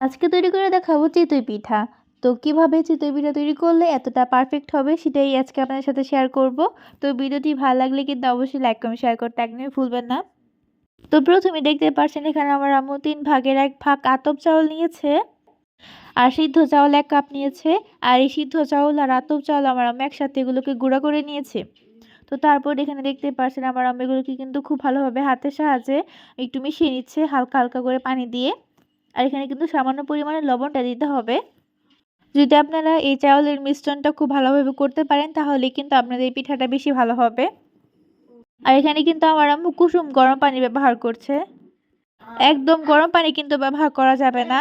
আজকে তৈরি করে দেখাবো চিতই পিঠা। তো কীভাবে চিতই পিঠা তৈরি করলে এতটা পারফেক্ট হবে সেটাই আজকে আপনাদের সাথে শেয়ার করব। তো ভিডিওটি ভালো লাগলে কিন্তু অবশ্যই লাইক কমেন্ট শেয়ার করতে একদমই ভুলবেন না। তো প্রথমে দেখতে পাচ্ছেন এখানে আমার আম্মু তিন ভাগের এক ভাগ আতপ চাউল নিয়েছে আর সিদ্ধ চাউল এক কাপ নিয়েছে। আর এই সিদ্ধ চাউল আর আতপ চাউল আমার আম্মু একসাথে এগুলোকে গুঁড়া করে নিয়েছে। তো তারপর এখানে দেখতে পাচ্ছেন আমার আম্মু এগুলোকে কিন্তু খুব ভালোভাবে হাতের সাহায্যে একটু মিশিয়ে নিচ্ছে হালকা হালকা করে পানি দিয়ে। আর এখানে কিন্তু সামান্য পরিমাণে লবণটা দিতে হবে। যদি আপনারা এই চাউলের মিশ্রণটা খুব ভালোভাবে করতে পারেন, তাহলে কিন্তু আপনাদের এই পিঠাটা বেশি ভালো হবে। আর এখানে কিন্তু আমার আম্মু কুসুম গরম পানি ব্যবহার করছে। একদম গরম পানি কিন্তু ব্যবহার করা যাবে না।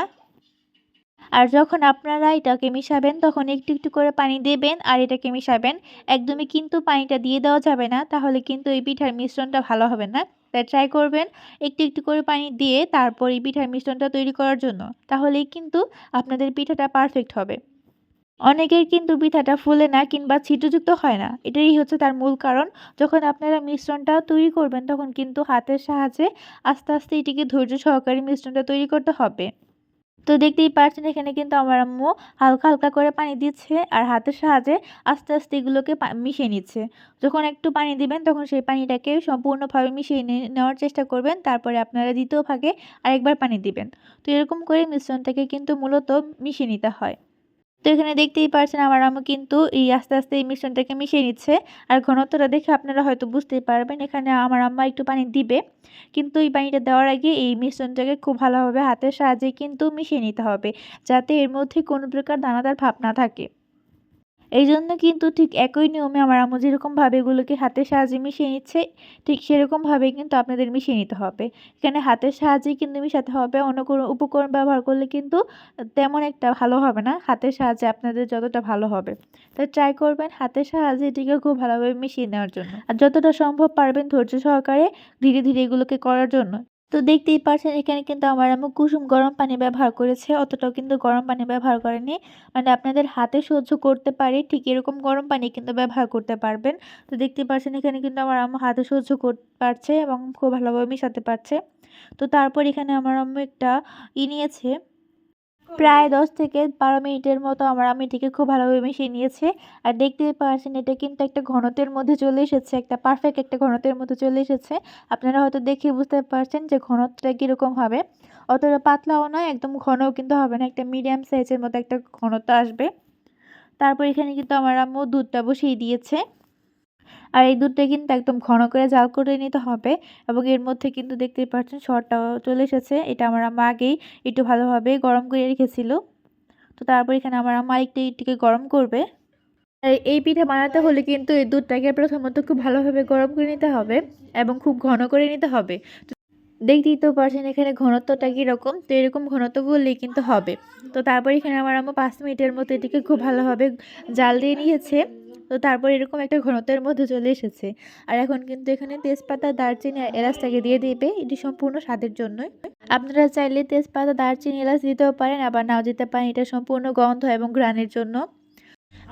আর যখন আপনারা এটাকে মিশাবেন, তখন একটু একটু করে পানি দেবেন আর এটাকে মিশাবেন। একদমই কিন্তু পানিটা দিয়ে দেওয়া যাবে না, তাহলে কিন্তু এই পিঠার মিশ্রণটা ভালো হবে না। তাই ট্রাই করবেন একটু একটু করে পানি দিয়ে তারপর এই পিঠার মিশ্রণটা তৈরি করার জন্য। তাহলেই কিন্তু আপনাদের পিঠাটা পারফেক্ট হবে। অনেকের কিন্তু পিঠাটা ফুলে না কিংবা ছিটযুক্ত হয় না। এটাই হচ্ছে তার মূল কারণ। যখন আপনারা মিশ্রণটা তৈরি করবেন, তখন কিন্তু হাতের সাহায্যে আস্তে আস্তে এটিকে ধৈর্য সহকারে মিশ্রণটা তৈরি করতে হবে। তো দেখতেই পাচ্ছেন এখানে কিন্তু আমার আম্মু হালকা হালকা করে পানি দিচ্ছে আর হাতের সাহায্যে আস্তে আস্তে এগুলোকে মিশিয়ে নিচ্ছে। যখন একটু পানি দিবেন তখন সেই পানিটাকে সম্পূর্ণভাবে মিশিয়ে নেওয়ার চেষ্টা করবেন। তারপরে আপনারা দ্বিতীয় ভাগে আরেকবার পানি দিবেন। তো এরকম করে মিশ্রণটাকে কিন্তু মূলত মিশিয়ে নিতে হয়। তো এখানে দেখতেই পারছেন আমার আম্মু কিন্তু এই আস্তে আস্তে এই মিশ্রণটাকে মিশিয়ে নিচ্ছে। আর ঘনত্বটা দেখে আপনারা হয়তো বুঝতেই পারবেন, এখানে আমার আম্মা একটু পানি দিবে। কিন্তু এই পানিটা দেওয়ার আগে এই মিশ্রণটাকে খুব ভালোভাবে হাতের সাহায্যে কিন্তু মিশিয়ে নিতে হবে, যাতে এর মধ্যে কোনো প্রকার দানাদার ভাব না থাকে। এই জন্য কিন্তু ঠিক একই নিয়মে আমার আম্মু যেরকমভাবে এগুলোকে হাতের সাহায্যে মিশিয়ে নিচ্ছে, ঠিক সেরকমভাবেই কিন্তু আপনাদের মিশিয়ে নিতে হবে। এখানে হাতের সাহায্যেই কিন্তু মিশাতে হবে, অন্য কোনো উপকরণ ব্যবহার করলে কিন্তু তেমন একটা ভালো হবে না, হাতের সাহায্যে আপনাদের যতটা ভালো হবে। তাই ট্রাই করবেন হাতের সাহায্যে এটিকে খুব ভালোভাবে মিশিয়ে নেওয়ার জন্য। আর যতটা সম্ভব পারবেন ধৈর্য সহকারে ধীরে ধীরে এগুলোকে করার জন্য। তো দেখতেই পাচ্ছেন এখানে কিন্তু আমার আমি কুসুম গরম পানি ব্যবহার করেছে, অতটাও কিন্তু গরম পানি ব্যবহার করেনি। মানে আপনাদের হাতে সহ্য করতে পারে, ঠিক এরকম গরম পানি কিন্তু ব্যবহার করতে পারবেন। তো দেখতেই পাচ্ছেন এখানে কিন্তু আমার আম্মু হাতে সহ্য করতে পারছে এবং খুব ভালোভাবে মিশাতে পারছে। তো তারপর এখানে আমার আম্মু একটা ই নিয়েছে। প্রায় দশ থেকে বারো মিনিটের মতো আমার আমি এটিকে খুব ভালোভাবে মিশিয়ে নিয়েছে। আর দেখতে পাচ্ছেন এটা কিন্তু একটা ঘনতের মধ্যে চলে এসেছে, একটা পারফেক্ট একটা ঘনতের মধ্যে চলে এসেছে। আপনারা হয়তো দেখে বুঝতে পারছেন যে ঘনত্বটা কীরকম হবে। অতটা পাতলাও নয়, একদম ঘনও কিন্তু হবে না, একটা মিডিয়াম সাইজের মতো একটা ঘনত্ব আসবে। তারপর এখানে কিন্তু আমার আম্মু দুধটা বসিয়ে দিয়েছে। আর এই দুধটা কিন্তু একদম ঘন করে জাল করে নিতে হবে এবং এর মধ্যে কিন্তু দেখতে পাচ্ছেন শরটাও চলে এসেছে। এটা আমার আম্মা আগেই একটু ভালোভাবে গরম করে রেখেছিল। তো তারপর এখানে আমার আম্মা একটু এটিকে গরম করবে। এই পিঠা বানাতে হলে কিন্তু এই দুধটাকে প্রথমত খুব ভালোভাবে গরম করে নিতে হবে এবং খুব ঘন করে নিতে হবে। দেখতেই তো পারছেন এখানে ঘনত্বটা কীরকম, তো এরকম ঘনত্ব করলেই কিন্তু হবে। তো তারপর এখানে আমার আম্মা পাঁচ মিনিটের মতো এটিকে খুব ভালোভাবে জাল দিয়ে নিয়েছে। তো তারপর এরকম একটা ঘনত্বের মধ্যে চলে এসেছে। আর এখন কিন্তু এখানে তেজপাতা, দারচিনি আর এলাচটাকে দিয়ে দেবে। এটি সম্পূর্ণ স্বাদের জন্যই আপনারা চাইলে তেজপাতা, দারচিনি, এলাচ দিতেও পারেন, আবার নাও দিতে পারেন। এটা সম্পূর্ণ গন্ধ এবং ঘ্রাণের জন্য।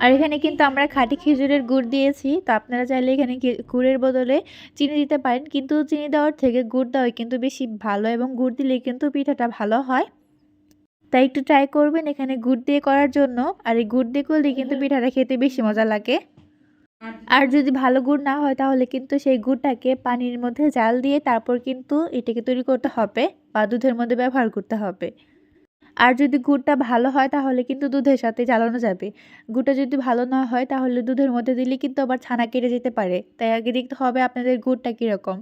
আর এখানে কিন্তু আমরা খাঁটি খেজুরের গুড় দিয়েছি। তো আপনারা চাইলে এখানে গুড়ের বদলে চিনি দিতে পারেন। কিন্তু চিনি দেওয়ার থেকে গুড় দেওয়াই কিন্তু বেশি ভালো এবং গুড় দিলে কিন্তু পিঠাটা ভালো হয়। তাই একটু ট্রাই করবেন এখানে গুড় দিয়ে করার জন্য। আর এই গুড় দিয়ে করলে কিন্তু পিঠাটা খেতে বেশি মজা লাগে। আর যদি ভালো গুড় না হয় তাহলে কিন্তু সেই গুড়টাকে পানির মধ্যে জাল দিয়ে তারপর কিন্তু এটাকে তৈরি করতে হবে বা দুধের মধ্যে ব্যবহার করতে হবে। আর যদি গুড়টা ভালো হয় তাহলে কিন্তু দুধের সাথে জ্বালানো যাবে। গুড়টা যদি ভালো না হয় তাহলে দুধের মধ্যে দিলে কিন্তু আবার ছানা কেটে যেতে পারে। তাই আগে দেখতে হবে আপনাদের গুড়টা কীরকম।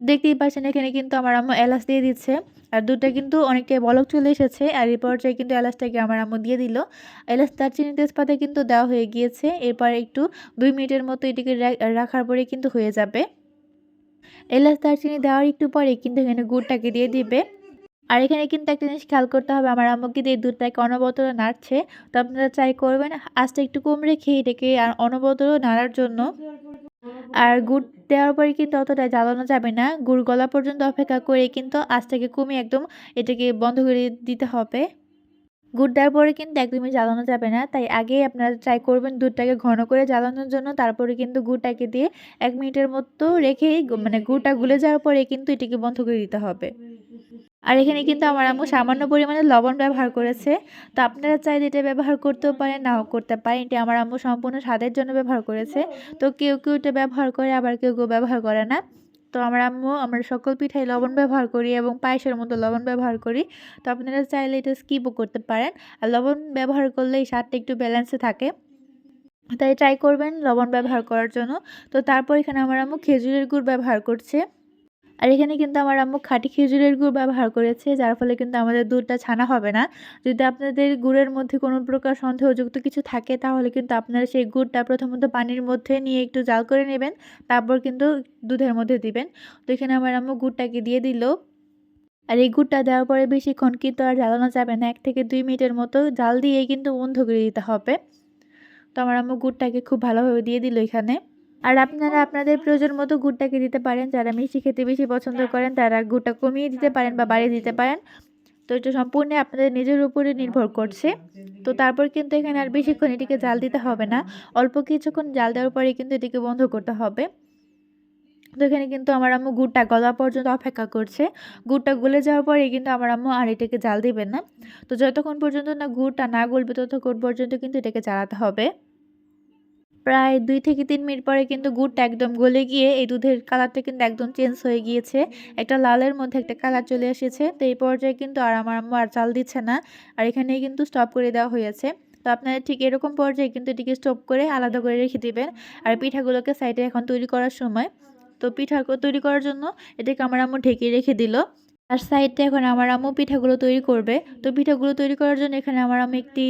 দেখতেই পাচ্ছেন, এখানে কিন্তু আমার আম্মু এলাচ দিয়ে দিচ্ছে। আর দুধটা কিন্তু অনেকটাই বলক চলে এসেছে। আর এই পর্যায়ে কিন্তু এলাচটাকে আমার আম্মু দিয়ে দিল। এলাচ দারচিনি তেজপাতা কিন্তু দেওয়া হয়ে গিয়েছে। এরপর একটু দুই মিনিটের মতো এটিকে রাখার পরে কিন্তু হয়ে যাবে। এলাচ দারচিনি দেওয়ার একটু পরে কিন্তু এখানে গুড়টাকে দিয়ে দিবে। আর এখানে কিন্তু একটা জিনিস খেয়াল করতে হবে, আমার আম্মুকে দিয়ে দুধটাকে অনবতর নাড়ছে। তো আপনারা চাই করবেন আজটা একটু কম রেখে এটাকে আর অনবতর নাড়ার জন্য। আর গুড় দেওয়ার পরে কিন্তু অতটা জ্বালানো যাবে না। গুড় গলা পর্যন্ত অপেক্ষা করে কিন্তু আঁচটাকে কমিয়ে একদম এটাকে বন্ধ করে দিতে হবে। গুড় দেওয়ার পরে কিন্তু একদমই জ্বালানো যাবে না। তাই আগেই আপনারা ট্রাই করবেন দুধটাকে ঘন করে জ্বালানোর জন্য। তারপরে কিন্তু গুড়টাকে দিয়ে এক মিনিটের মতো রেখেই মানে গুড়টা গুলে যাওয়ার পরে কিন্তু এটাকে বন্ধ করে দিতে হবে। আর এখানে কিন্তু আমার আম্মু সামান্য পরিমাণে লবণ ব্যবহার করেছে। তো আপনারা চাইলে এটা ব্যবহার করতেও পারেন, নাও করতে পারেন। এটা আমার আম্মু সম্পূর্ণ স্বাদের জন্য ব্যবহার করেছে। তো কেউ কেউ এটা ব্যবহার করে, আবার কেউ কেউ ব্যবহার করে না। তো আমার আম্মু, আমরা সকল পিঠাই লবণ ব্যবহার করি এবং পায়েসের মতো লবণ ব্যবহার করি। তো আপনারা চাইলে এটা স্কিপও করতে পারেন। আর লবণ ব্যবহার করলে এই স্বাদটা একটু ব্যালেন্সে থাকে। তাই ট্রাই করবেন লবণ ব্যবহার করার জন্য। তো তারপর এখানে আমার আম্মু খেজুরের গুড় ব্যবহার করছে। আর এখানে কিন্তু আমার আম্মু খাঁটি খেজুরের গুড় ব্যবহার করেছে, যার ফলে কিন্তু আমাদের দুধটা ছানা হবে না। যদি আপনাদের গুড়ের মধ্যে কোনো প্রকার সন্দেহযুক্ত কিছু থাকে, তাহলে কিন্তু আপনারা সেই গুড়টা প্রথমত পানির মধ্যে নিয়ে একটু জাল করে নেবেন, তারপর কিন্তু দুধের মধ্যে দিবেন। তো এখানে আমার আম্মু গুড়টাকে দিয়ে দিল। আর এই গুড়টা দেওয়ার পরে বেশিক্ষণ কিন্তু আর জ্বালানো যাবে না, এক থেকে দুই মিনিটের মতো জাল দিয়েই কিন্তু বন্ধ করে দিতে হবে। তো আমার আম্মু গুড়টাকে খুব ভালোভাবে দিয়ে দিল এখানে। আর আপনারা আপনাদের প্রয়োজন মতো গুড়টাকে দিতে পারেন। যারা মিষ্টি খেতে বেশি পছন্দ করেন, তারা গুড়টা কমিয়ে দিতে পারেন বা বাড়িয়ে দিতে পারেন। তো এটা সম্পূর্ণ আপনাদের নিজের উপরে নির্ভর করছে। তো তারপর কিন্তু এখানে আর বেশিক্ষণ এটিকে জাল দিতে হবে না। অল্প কিছুক্ষণ জাল দেওয়ার পরে কিন্তু এটিকে বন্ধ করতে হবে। তো এখানে কিন্তু আমার আম্মু গুড়টা গলা পর্যন্ত অপেক্ষা করছে। গুড়টা গলে যাওয়ার পরে কিন্তু আমার আম্মু আর এটাকে জাল দিবেন না। তো যতক্ষণ পর্যন্ত না গুড়টা না গলবে, ততক্ষণ পর্যন্ত কিন্তু এটাকে জ্বালাতে হবে। প্রায় দুই থেকে তিন মিনিট পরে কিন্তু গুড়টা একদম গলে গিয়ে এই দুধের কালারটা কিন্তু একদম চেঞ্জ হয়ে গিয়েছে। একটা লালের মধ্যে একটা কালার চলে এসেছে। তো এই পর্যায়ে কিন্তু আর আমার আম্মু আর চাল দিচ্ছে না। আর এখানেই কিন্তু স্টপ করে দেওয়া হয়েছে। তো আপনারা ঠিক এরকম পর্যায়ে কিন্তু এটিকে স্টপ করে আলাদা করে রেখে দিবেন। আর পিঠাগুলোকে সাইডে এখন তৈরি করার সময়। তো পিঠা তৈরি করার জন্য এটাকে আমার আম্মু ঢেকে রেখে দিল। আর সাইডে এখন আমার আম্মু পিঠাগুলো তৈরি করবে। তো পিঠাগুলো তৈরি করার জন্য এখানে আমার আম্মু একটি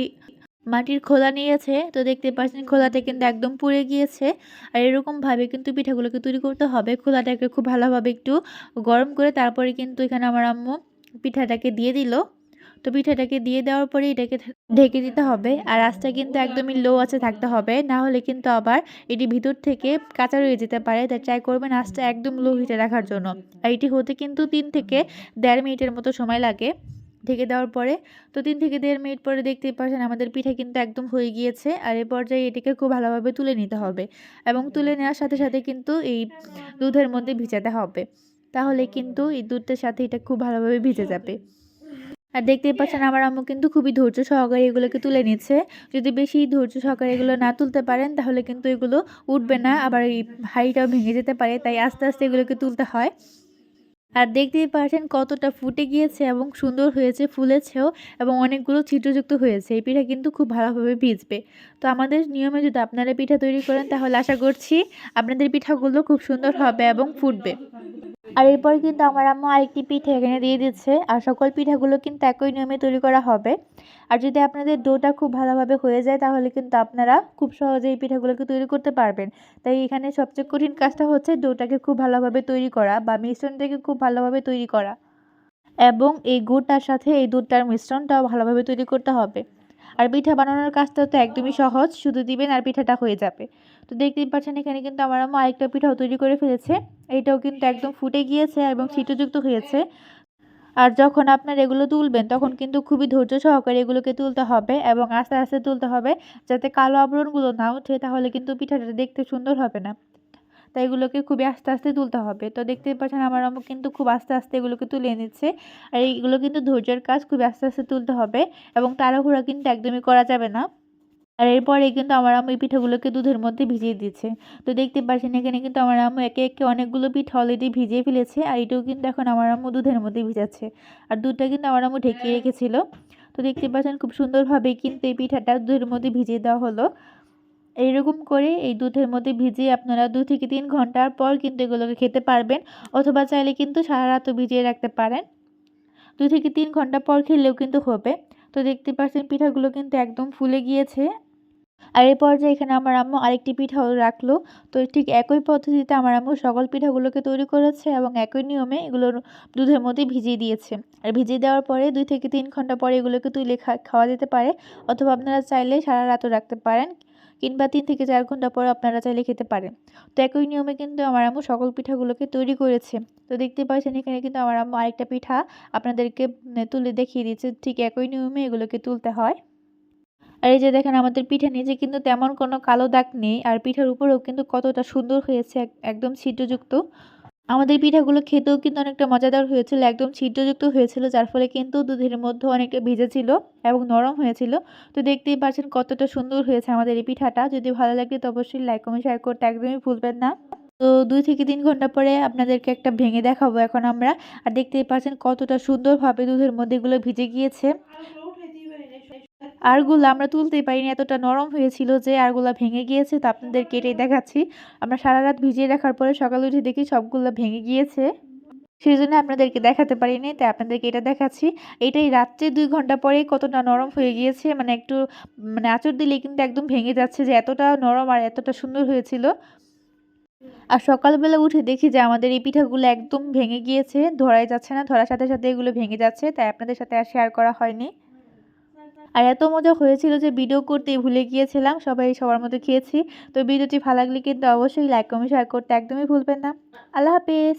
মাটির খোলা নিয়েছে, তো দেখতে পাচ্ছেন খোলাটা কিন্তু একদম পুড়ে গিয়েছে। আর এরকমভাবে কিন্তু পিঠাগুলোকে তৈরি করতে হবে। খোলাটাকে খুব ভালোভাবে একটু গরম করে তারপরে কিন্তু এখানে আমার আম্মু পিঠাটাকে দিয়ে দিল। তো পিঠাটাকে দিয়ে দেওয়ার পরে এটাকে ঢেকে দিতে হবে। আর আঁচটা কিন্তু একদমই লো আছে থাকতে হবে। না হলে কিন্তু আবার এটি ভিতর থেকে কাঁচা রয়ে যেতে পারে। তাই ট্রাই করবেন আঁচটা একদম লো হিটে রাখার জন্য। আর এটি হতে কিন্তু তিন থেকে দেড় মিনিটের মতো সময় লাগে। ঢেকে দেওয়ার পরে তো তিন থেকে দেড় মিনিট পরে দেখতেই পাচ্ছেন আমাদের পিঠা কিন্তু একদম হয়ে গিয়েছে। আর এ পর্যায়ে এটিকে খুব ভালোভাবে তুলে নিতে হবে এবং তুলে নেওয়ার সাথে সাথে কিন্তু এই দুধের মধ্যে ভিজাতে হবে। তাহলে কিন্তু এই দুধটার সাথে এটা খুব ভালোভাবে ভিজে যাবে। আর দেখতেই পাচ্ছেন আমার আম্মু কিন্তু খুবই ধৈর্য সহকারে এগুলোকে তুলে নিচ্ছে। যদি বেশি ধৈর্য সহকারে এগুলো না তুলতে পারেন তাহলে কিন্তু এগুলো উঠবে না আবার এই হাঁড়িটাও ভেঙে যেতে পারে। তাই আস্তে আস্তে এগুলোকে তুলতে হয়। আর দেখতেই পারছেন কতটা ফুটে গিয়েছে এবং সুন্দর হয়েছে, ফুলেছেও এবং অনেকগুলো ছিদ্রযুক্ত হয়েছে। এই পিঠা কিন্তু খুব ভালোভাবে ভিজবে। তো আমাদের নিয়মে যদি আপনারা পিঠা তৈরি করেন, তাহলে আশা করছি আপনাদের পিঠাগুলো খুব সুন্দর হবে এবং ফুটবে। আর এরপর কিন্তু আমার আম্মু আরেকটি পিঠে এখানে দিয়ে দিচ্ছে। আর সকল পিঠাগুলো কিন্তু একই নিয়মে তৈরি করা হবে। আর যদি আপনাদের ডোটা খুব ভালোভাবে হয়ে যায়, তাহলে কিন্তু আপনারা খুব সহজে এই পিঠাগুলোকে তৈরি করতে পারবেন। তাই এখানে সবচেয়ে কঠিন কাজটা হচ্ছে ডোটাকে খুব ভালোভাবে তৈরি করা বা মিশ্রণটাকে খুব ভালোভাবে তৈরি করা। এবং এই গুড়টার সাথে এই দুধটার মিশ্রণটাও ভালোভাবে তৈরি করতে হবে। আর পিঠা বানানোর কাজটা তো একদমই সহজ, শুধু দিবেন আর পিঠাটা হয়ে যাবে। তো দেখতেই পাচ্ছেন এখানে কিন্তু আমার আম্মু আরেকটা পিঠাও তৈরি করে ফেলেছে। এইটাও কিন্তু একদম ফুটে গিয়েছে এবং ছিটযুক্ত হয়েছে। আর যখন আপনার এগুলো তুলবেন, তখন কিন্তু খুবই ধৈর্য সহকারে এগুলোকে তুলতে হবে এবং আস্তে আস্তে তুলতে হবে যাতে কালো আবরণগুলো না ওঠে, তাহলে কিন্তু পিঠাটা দেখতে সুন্দর হবে না। তাই এগুলোকে খুবই আস্তে আস্তে তুলতে হবে। তো দেখতে পাচ্ছেন আমার আম্মু কিন্তু খুব আস্তে আস্তে এগুলোকে তুলে নিচ্ছে আর এইগুলো কিন্তু ধৈর্যের কাজ খুবই আস্তে আস্তে তুলতে হবে এবং তাড়াহুড়া কিন্তু একদমই করা যাবে না। আর এরপরে কিন্তু আমার আম্মু এই পিঠাগুলোকে দুধের মধ্যে ভিজিয়ে দিচ্ছে তো দেখতে পাচ্ছেন এখানে কিন্তু আমার আম্মু একে একে অনেকগুলো পিঠা অলরেডি ভিজিয়ে ফেলেছে আর এটাও কিন্তু এখন আমার আম্মু দুধের মধ্যে ভিজাচ্ছে। আর দুধটা কিন্তু আমার আম্মু ঢেকে রেখেছিল। তো দেখতে পাচ্ছেন খুব সুন্দরভাবে কিন্তু এই পিঠাটা দুধের মধ্যে ভিজিয়ে দেওয়া হলো। এইরকম করে এই দুধের মধ্যে ভিজিয়ে আপনারা দু থেকে তিন ঘণ্টার পর কিন্তু এগুলোকে খেতে পারবেন, অথবা চাইলে কিন্তু সারা রাতও ভিজিয়ে রাখতে পারেন। দু থেকে তিন ঘণ্টা পর খেলেও কিন্তু হবে। তো দেখতে পাচ্ছেন পিঠাগুলো কিন্তু একদম ফুলে গিয়েছে। আর এই পর্যায়ে এখানে আমার আম্মু আরেকটি পিঠাও রাখল। তো ঠিক একই পদ্ধতিতে আমার আম্মু সকল পিঠাগুলোকে তৈরি করেছে এবং একই নিয়মে এগুলো দুধের মধ্যে ভিজিয়ে দিয়েছে। আর ভিজিয়ে দেওয়ার পরে দুই থেকে তিন ঘণ্টা পরে এগুলোকে তুলে খাওয়া যেতে পারে, অথবা আপনারা চাইলে সারা রাতও রাখতে পারেন। কিংবা তিন থেকে চার ঘণ্টা পর আপনারা চাইলে খেতে পারেন। তো একই নিয়মে কিন্তু আমার আম্মু সকল পিঠাগুলোকে তৈরি করেছে। তো দেখতে পাচ্ছেন এখানে কিন্তু আমার আম্মু আরেকটা পিঠা আপনাদেরকে তুলে দেখিয়ে দিচ্ছে ঠিক একই নিয়মে এগুলোকে তুলতে হয়। আর এই যে দেখেন আমাদের পিঠা নিচে কিন্তু তেমন কোনো কালো দাগ নেই। আর পিঠার উপরেও কিন্তু কতটা সুন্দর হয়েছে একদম ছিদ্রযুক্ত। আমাদের পিঠাগুলো খেতেও কিন্তু অনেকটা মজাদার হয়েছিল, একদম ছিদ্রযুক্ত হয়েছিল, যার ফলে কিন্তু দুধের মধ্যে অনেকটা ভিজে ছিল এবং নরম হয়েছিল। তো দেখতেই পাচ্ছেন কতটা সুন্দর হয়েছে আমাদের এই পিঠাটা। যদি ভালো লাগে তো অবশ্যই লাইক কমেন্ট শেয়ার করতে একদমই ভুলবেন না। তো দুই থেকে তিন ঘণ্টা পরে আপনাদেরকে একটা ভেঙে দেখাবো এখন আমরা। আর দেখতেই পাচ্ছেন কতটা সুন্দরভাবে দুধের মধ্যে এগুলো ভিজে গিয়েছে। আরগুলো আমরা তুলতেই পারিনি। এতটা নরম হয়েছিল যে আরগুলো ভেঙে গিয়েছে, তো আপনাদেরকে এটাই দেখাচ্ছি। আমরা সারা রাত ভিজিয়ে রাখার পরে সকালে উঠে দেখি সবগুলো ভেঙে গিয়েছে। সেই জন্য আপনাদেরকে দেখাতে পারিনি, তাই আপনাদেরকে এটা দেখাচ্ছি। এটাই রাত্রে দুই ঘণ্টা পরে কতটা নরম হয়ে গিয়েছে মানে একটু মানে আঁচড় দিলে কিন্তু একদম ভেঙে যাচ্ছে যে এতটা নরম আর এতটা সুন্দর হয়েছিল। আর সকালবেলা উঠে দেখি যে আমাদের এই পিঠাগুলো একদম ভেঙে গিয়েছে, ধরাই যাচ্ছে না, ধরার সাথে সাথে এগুলো ভেঙে যাচ্ছে, তাই আপনাদের সাথে আর শেয়ার করা হয়নি। আর এত মজা হয়েছিল যে ভিডিও করতেই ভুলে গিয়েছিলাম, সবাই সবার মতো খেয়েছি। তো ভিডিওটি ভালো লাগলে কিন্তু অবশ্যই লাইক কমেন্ট শেয়ার করতে একদমই ভুলবেন না। আল্লাহ হাফিজ।